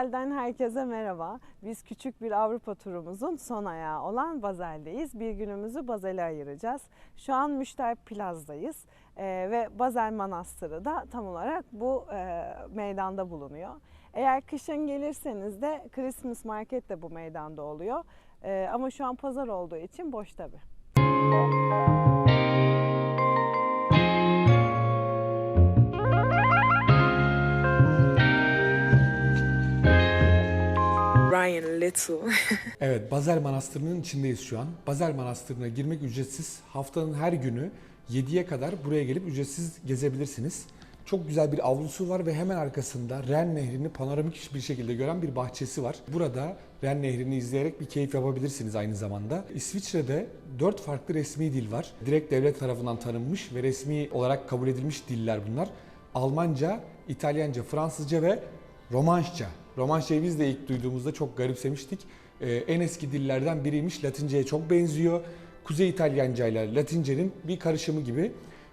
Bazel'den herkese merhaba. Biz küçük bir Avrupa turumuzun son ayağı olan Bazel'deyiz. Bir günümüzü Bazel'e ayıracağız. Şu an Müşter Plaz'dayız Ee, ve Bazel Manastırı da tam olarak bu e, meydanda bulunuyor. Eğer kışın gelirseniz de Christmas Market de bu meydanda oluyor. Ee, ama şu an pazar olduğu için boş tabii. Little. Evet, Bazel Manastırı'nın içindeyiz şu an. Bazel Manastırı'na girmek ücretsiz. Haftanın her günü 7'ye kadar buraya gelip ücretsiz gezebilirsiniz. Çok güzel bir avlusu var ve hemen arkasında Ren Nehri'ni panoramik bir şekilde gören bir bahçesi var. Burada Ren Nehri'ni izleyerek bir keyif yapabilirsiniz aynı zamanda. İsviçre'de 4 farklı resmi dil var. Direkt devlet tarafından tanınmış ve resmi olarak kabul edilmiş diller bunlar. Almanca, İtalyanca, Fransızca ve Romanşça. Romanşçayı biz de ilk duyduğumuzda çok garipsemiştik. Ee, en eski dillerden biriymiş. Latinceye çok benziyor. Kuzey İtalyanca ile Latincenin bir karışımı gibi.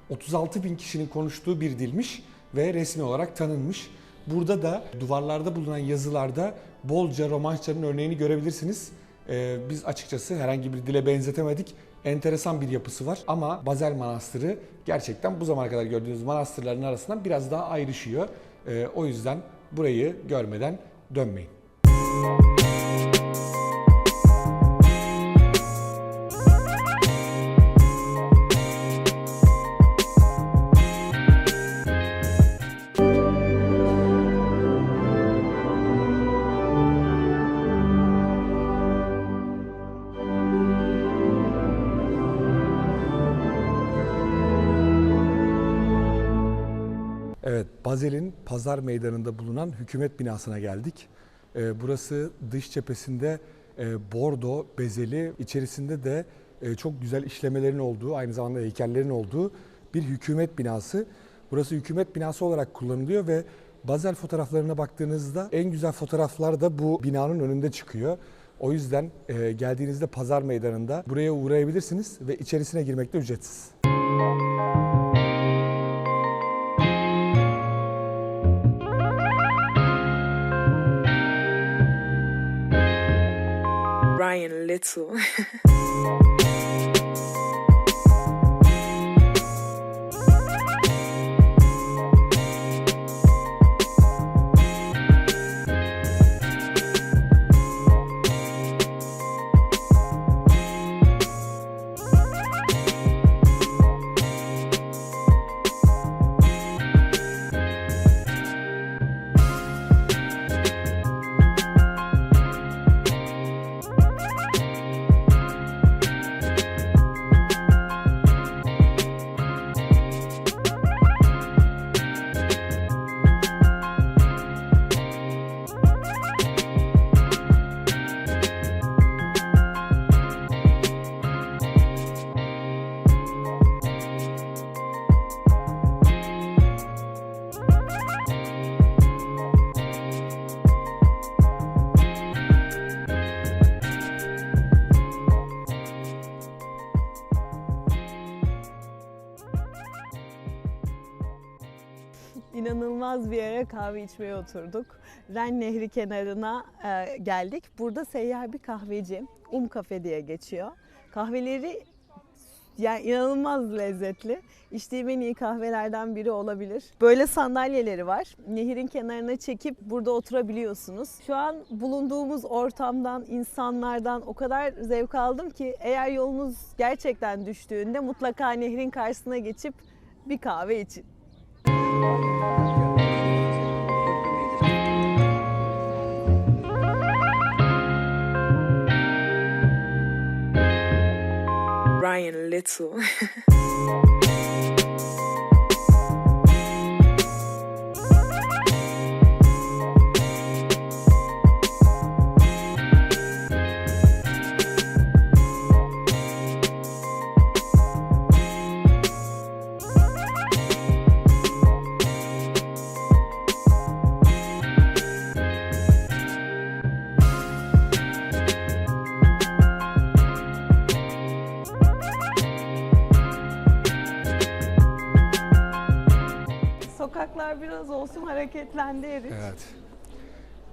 36 bin kişinin konuştuğu bir dilmiş ve resmi olarak tanınmış. Burada da duvarlarda bulunan yazılarda bolca Romanşçanın örneğini görebilirsiniz. Ee, biz açıkçası herhangi bir dile benzetemedik. Enteresan bir yapısı var ama Bazel Manastırı gerçekten bu zamana kadar gördüğünüz manastırların arasından biraz daha ayrışıyor. Ee, o yüzden burayı görmeden dönmeyin. Evet, Bazel'in pazar meydanında bulunan hükümet binasına geldik. Ee, Burası dış cephesinde e, bordo bezeli, içerisinde de e, çok güzel işlemelerin olduğu, aynı zamanda heykellerin olduğu bir hükümet binası. Burası hükümet binası olarak kullanılıyor ve Bazel fotoğraflarına baktığınızda en güzel fotoğraflar da bu binanın önünde çıkıyor. O yüzden e, geldiğinizde pazar meydanında buraya uğrayabilirsiniz ve içerisine girmek de ücretsiz. 对。İnanılmaz bir yere kahve içmeye oturduk. Ren Nehri kenarına e, geldik. Burada seyyar bir kahveci. Um Kafe diye geçiyor. Kahveleri yani inanılmaz lezzetli. İçtiğim en iyi kahvelerden biri olabilir. Böyle sandalyeleri var. Nehirin kenarına çekip burada oturabiliyorsunuz. Şu an bulunduğumuz ortamdan, insanlardan o kadar zevk aldım ki eğer yolunuz gerçekten düştüğünde mutlaka nehrin karşısına geçip bir kahve için. Ryan Little. hareketlendi Eric. Evet.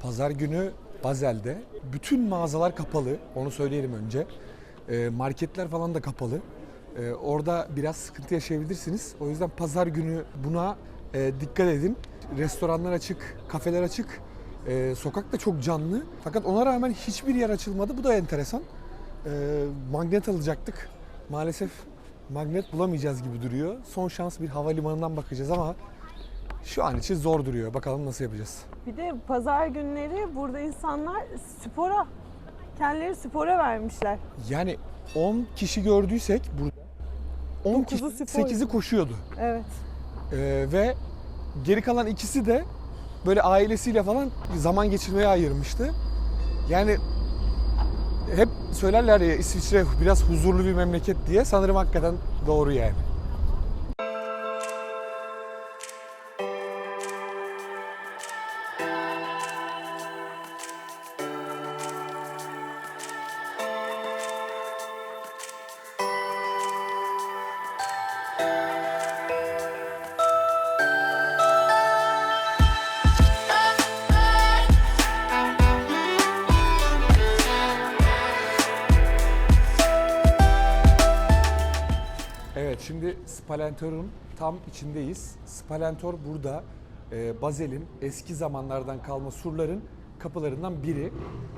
Pazar günü Bazel'de bütün mağazalar kapalı. Onu söyleyelim önce. Ee, marketler falan da kapalı. Ee, orada biraz sıkıntı yaşayabilirsiniz. O yüzden pazar günü buna e, dikkat edin. Restoranlar açık, kafeler açık. Ee, sokak da çok canlı. Fakat ona rağmen hiçbir yer açılmadı. Bu da enteresan. Magnet alacaktık. Maalesef magnet bulamayacağız gibi duruyor. Son şans bir havalimanından bakacağız ama şu an için zor duruyor. Bakalım nasıl yapacağız. Bir de pazar günleri burada insanlar spora, kendileri spora vermişler. Yani 10 kişi gördüysek burada 10 kişi Dokuzu spor 8'i koşuyordu. Evet. Ee, ve geri kalan ikisi de böyle ailesiyle falan zaman geçirmeye ayırmıştı. Yani hep söylerler ya İsviçre biraz huzurlu bir memleket diye. Sanırım hakikaten doğru yani. Şimdi Spalentor'un tam içindeyiz. Spalentor burada e, Bazel'in eski zamanlardan kalma surların kapılarından biri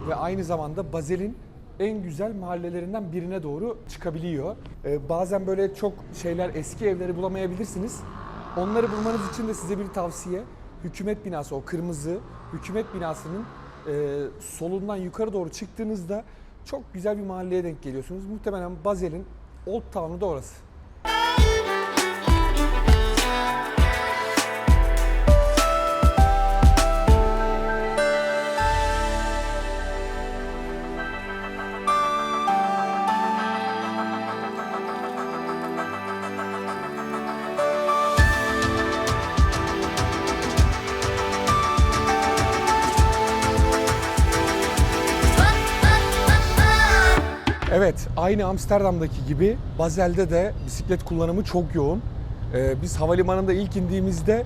ve aynı zamanda Bazel'in en güzel mahallelerinden birine doğru çıkabiliyor. E, bazen böyle çok şeyler eski evleri bulamayabilirsiniz. Onları bulmanız için de size bir tavsiye. Hükümet binası o kırmızı hükümet binasının e, solundan yukarı doğru çıktığınızda çok güzel bir mahalleye denk geliyorsunuz. Muhtemelen Bazel'in Old Town'u da orası. Evet, aynı Amsterdam'daki gibi Basel'de de bisiklet kullanımı çok yoğun. Ee, biz havalimanında ilk indiğimizde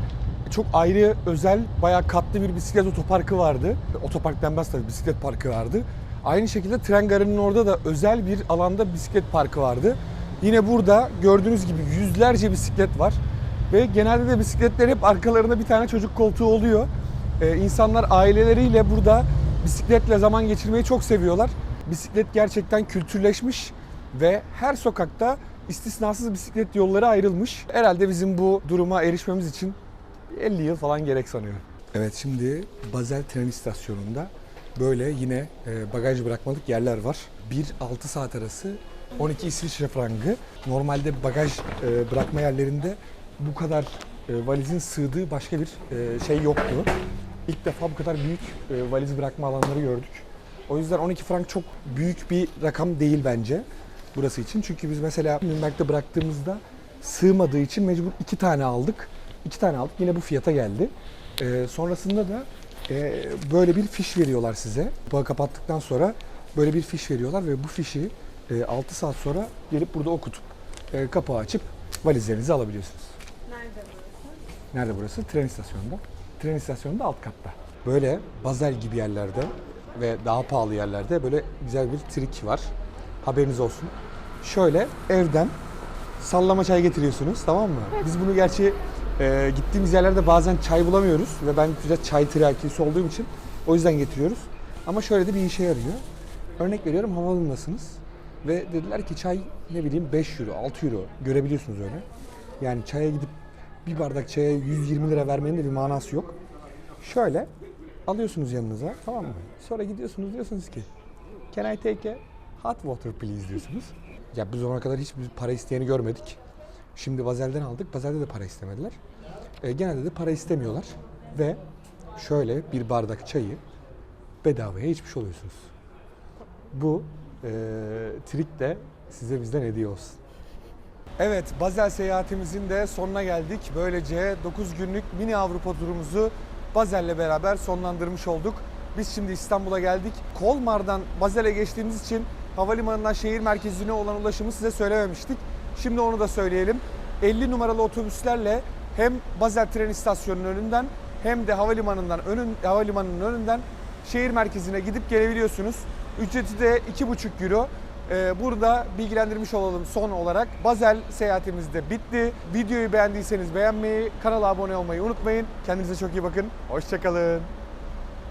çok ayrı, özel, bayağı katlı bir bisiklet otoparkı vardı. Otopark denmez tabii, bisiklet parkı vardı. Aynı şekilde tren garının orada da özel bir alanda bisiklet parkı vardı. Yine burada gördüğünüz gibi yüzlerce bisiklet var. Ve genelde de bisikletler hep arkalarında bir tane çocuk koltuğu oluyor. Ee, insanlar aileleriyle burada bisikletle zaman geçirmeyi çok seviyorlar. Bisiklet gerçekten kültürleşmiş ve her sokakta istisnasız bisiklet yolları ayrılmış. Herhalde bizim bu duruma erişmemiz için 50 yıl falan gerek sanıyorum. Evet şimdi Basel tren istasyonunda böyle yine e, bagaj bırakmalık yerler var. 1-6 saat arası 12 İsviçre frangı. Normalde bagaj e, bırakma yerlerinde bu kadar e, valizin sığdığı başka bir şey yoktu. İlk defa bu kadar büyük valiz bırakma alanları gördük. O yüzden 12 frank çok büyük bir rakam değil bence burası için. Çünkü biz mesela Nürnberg'de bıraktığımızda sığmadığı için mecbur iki tane aldık. İki tane aldık yine bu fiyata geldi. Ee, sonrasında da e, böyle bir fiş veriyorlar size. Bağı kapattıktan sonra böyle bir fiş veriyorlar ve bu fişi e, 6 saat sonra gelip burada okutup e, kapağı açıp valizlerinizi alabiliyorsunuz. Nerede burası? Nerede burası? Tren istasyonunda. Tren istasyonunda alt katta. Böyle Basel gibi yerlerde ve daha pahalı yerlerde böyle güzel bir trik var. Haberiniz olsun. Şöyle evden sallama çay getiriyorsunuz tamam mı? Biz bunu gerçi e, gittiğimiz yerlerde bazen çay bulamıyoruz ve ben biraz çay tiryakisi olduğum için o yüzden getiriyoruz. Ama şöyle de bir işe yarıyor. Örnek veriyorum havaalanındasınız ve dediler ki çay ne bileyim 5 euro, 6 euro görebiliyorsunuz öyle. Yani çaya gidip bir bardak çaya 120 lira vermenin de bir manası yok. Şöyle alıyorsunuz yanınıza tamam mı? Sonra gidiyorsunuz diyorsunuz ki Can I take a hot water please diyorsunuz. Ya biz ona kadar hiçbir para isteyeni görmedik. Şimdi Bazel'den aldık. Bazel'de de para istemediler. E, genelde de para istemiyorlar. Ve şöyle bir bardak çayı bedavaya içmiş oluyorsunuz. Bu e, trik de size bizden hediye olsun. Evet, Basel seyahatimizin de sonuna geldik. Böylece 9 günlük mini Avrupa turumuzu Basel'le beraber sonlandırmış olduk. Biz şimdi İstanbul'a geldik. Kolmar'dan Basel'e geçtiğimiz için havalimanından şehir merkezine olan ulaşımı size söylememiştik. Şimdi onu da söyleyelim. 50 numaralı otobüslerle hem Basel tren istasyonunun önünden hem de havalimanından önün havalimanının önünden şehir merkezine gidip gelebiliyorsunuz. Ücreti de 2,5 euro. Ee, Burada bilgilendirmiş olalım son olarak. Basel seyahatimiz de bitti. Videoyu beğendiyseniz beğenmeyi, kanala abone olmayı unutmayın. Kendinize çok iyi bakın. Hoşçakalın.